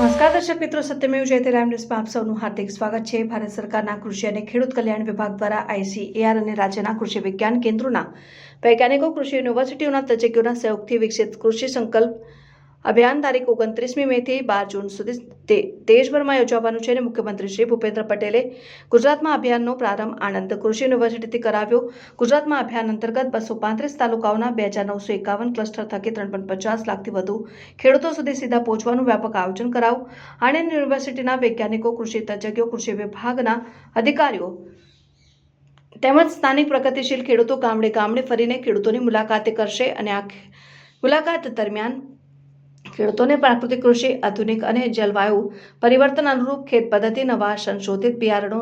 નમસ્કાર દર્શક મિત્રો, સત્યમેવ જયતે રામ ન્યૂઝમાં આપ સૌનું હાર્દિક સ્વાગત છે. ભારત સરકારના કૃષિ અને ખેડૂત કલ્યાણ વિભાગ દ્વારા આઈસીએઆર અને રાજ્યના કૃષિ વિજ્ઞાન કેન્દ્રોના વૈજ્ઞાનિકો, કૃષિ યુનિવર્સિટીઓના તજજ્ઞોના સહયોગથી વિકસિત કૃષિ સંકલ્પ અભિયાન તારીખ ઓગણત્રીસમી મેથી બાર જૂન સુધી દેશભરમાં યોજાવાનું છે અને મુખ્યમંત્રી શ્રી ભૂપેન્દ્ર પટેલે ગુજરાતમાં અભિયાનનો પ્રારંભ આણંદ કૃષિ યુનિવર્સિટીથી કરાવ્યો. ગુજરાતમાં અભિયાન અંતર્ગત બસો પાંત્રીસ તાલુકાઓના બે હજાર નવસો એકાવન ક્લસ્ટર થકી ત્રણ પચાસ લાખથી વધુ ખેડૂતો સુધી સીધા પહોંચવાનું વ્યાપક આયોજન કરાવું આણંદ યુનિવર્સિટીના વૈજ્ઞાનિકો, કૃષિ તજજ્ઞો, કૃષિ વિભાગના અધિકારીઓ તેમજ સ્થાનિક પ્રગતિશીલ ખેડૂતો ગામડે ગામડે ફરીને ખેડૂતોની મુલાકાતે કરશે અને આ મુલાકાત દરમિયાન ખેડૂતોને પ્રાકૃતિક કૃષિ, આધુનિક અને જલવાયુ પરિવર્તન અનુરૂપ ખેત પદ્ધતિ, નવા સંશોધિત બિયારણો,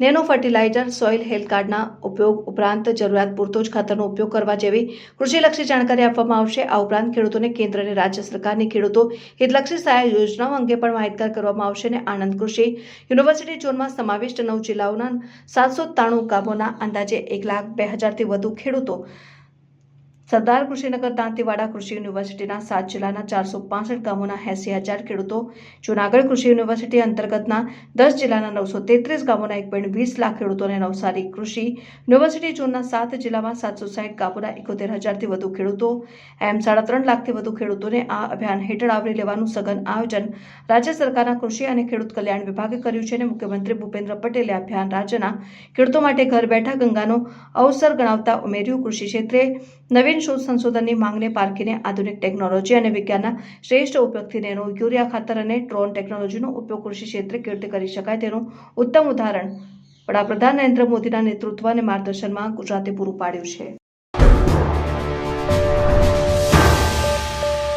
નેનો ફર્ટિલાઇઝર, સોઇલ હેલ્થ કાર્ડના ઉપયોગ ઉપરાંત જરૂરિયાત પૂરતો જ ખાતરનો ઉપયોગ કરવા જેવી કૃષિલક્ષી જાણકારી આપવામાં આવશે. આ ઉપરાંત ખેડૂતોને કેન્દ્ર અને રાજ્ય સરકારની ખેડૂતો હિતલક્ષી સહાય યોજનાઓ અંગે પણ માહિતગાર કરવામાં આવશે અને આણંદ કૃષિ યુનિવર્સિટી ઝોનમાં સમાવિષ્ટ નવ જિલ્લાઓના સાતસો ત્રાણું ગામોના અંદાજે એક લાખ બે હજારથી વધુ ખેડૂતો સરદાર કૃષિનગર દાંતીવાડા કૃષિ યુનિવર્સિટીના સાત જિલ્લાના ચારસો પાસઠ ગામોના એસી હજાર ખેડૂતો, જૂનાગઢ કૃષિ યુનિવર્સિટી અંતર્ગતના દસ જિલ્લાના નવસો તેત્રીસ ગામોના એક પોઈન્ટ વીસ લાખ ખેડૂતોને નવસારી કૃષિ યુનિવર્સિટી ઝોનના સાત જિલ્લામાં સાતસો સાહીઠ ગામોના એકોતેર હજારથી વધુ ખેડૂતો, એમ સાડા ત્રણ લાખથી વધુ ખેડૂતોને આ અભિયાન હેઠળ આવરી લેવાનું સઘન આયોજન રાજ્ય સરકારના કૃષિ અને ખેડૂત કલ્યાણ વિભાગે કર્યું છે અને મુખ્યમંત્રી ભૂપેન્દ્ર પટેલે અભિયાન રાજ્યના ખેડૂતો માટે ઘર બેઠા ગંગાનો અવસર ગણાવતા ઉમેર્યું. કૃષિ ક્ષેત્રે નવીન શોધ સંશોધનની માંગને પારખીને આધુનિક ટેકનોલોજી અને વિજ્ઞાનના શ્રેષ્ઠ ઉપયોગથી નેનો યુરિયા ખાતર અને ડ્રોન ટેકનોલોજીનો ઉપયોગ કૃષિ ક્ષેત્રે કેવી કરી શકાય તેનું ઉત્તમ ઉદાહરણ વડાપ્રધાન નરેન્દ્ર મોદીના નેતૃત્વ અને માર્ગદર્શનમાં ગુજરાતે પૂરું પાડ્યું છે.